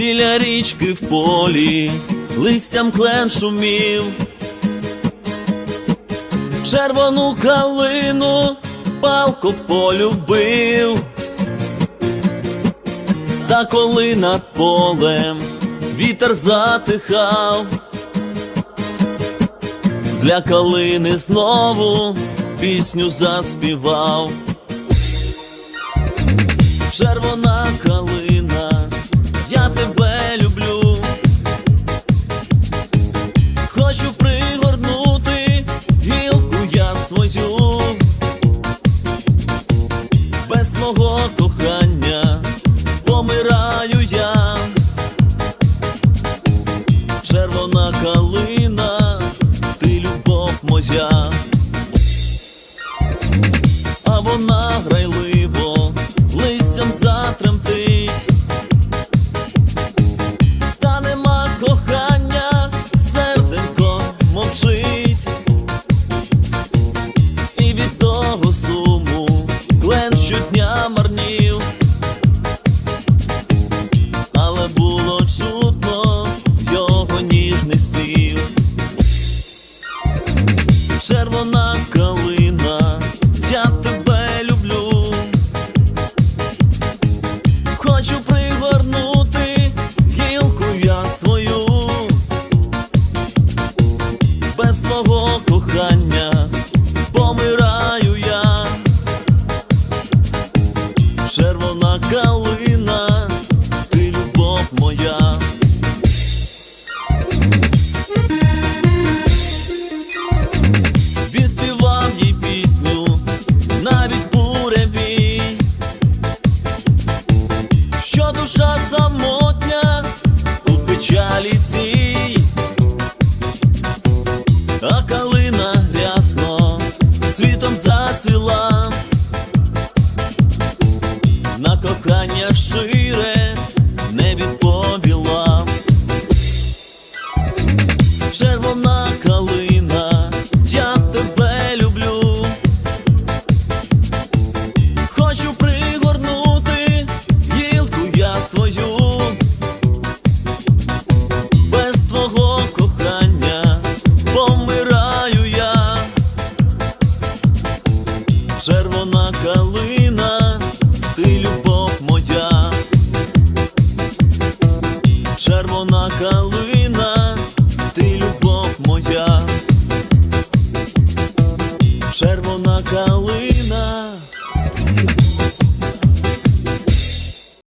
біля річки в полі, листям клен шумів, червону калину палко полюбив, та коли над полем вітер затихав, для калини знову пісню заспівав. Червона калина, nojo Без твого кохання помираю я. Червона калина, ти любов моя. Він співав їй пісню, навіть буревій, що душа самотня у печалі цій, зацвіла, на кохання щире моя, червона калина.